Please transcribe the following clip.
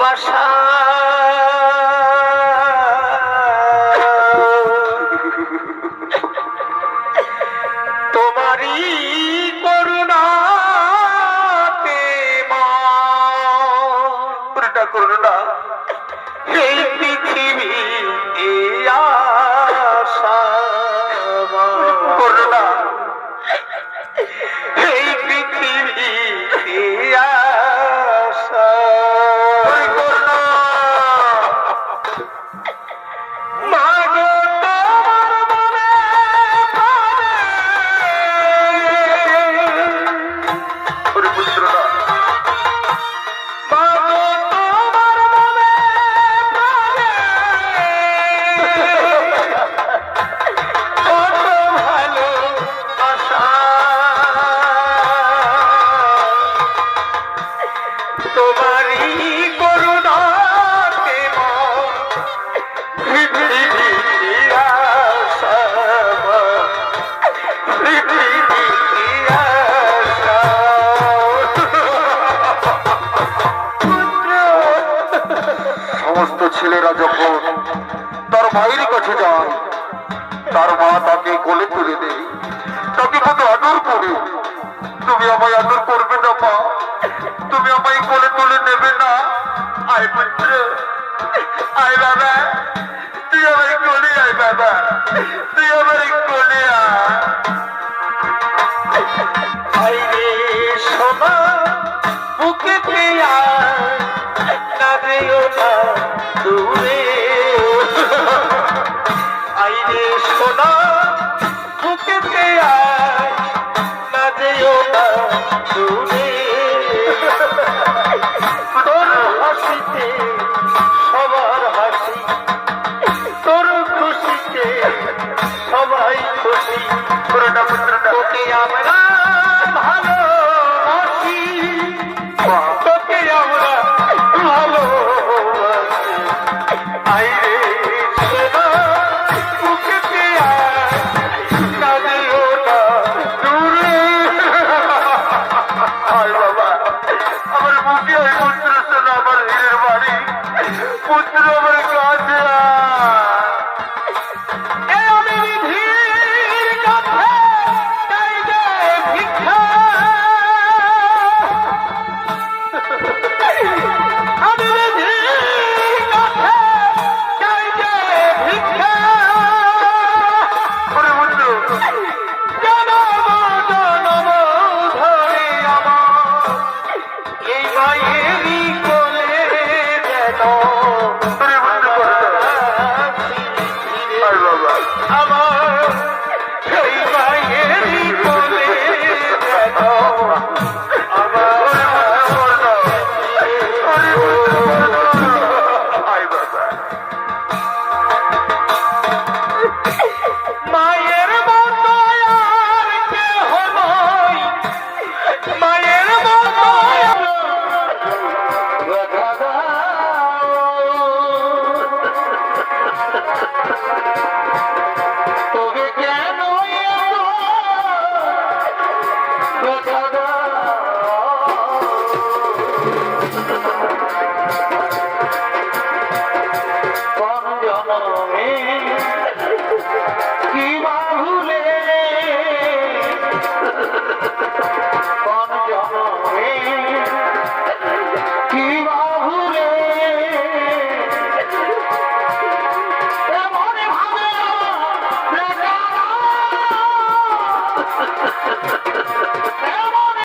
বাসা মায়ের কাছে যায়। তার মা তাকে কোলে তুলে দেয়। তাকে কত আদর করে। তুমি আমায় আদর করবে না, মা। তুমি আমায় কোলে তুলে নেবে না। আয় পুত্র। আয় বাবা। তুই আমায় কোলে আয় বাবা। সবাই খুশি। পুরোটা পুত্রটা। আমরা আমার বুকে ওই পুত্র আমার হীরের বাড়ি। পুত্র আমার কাছে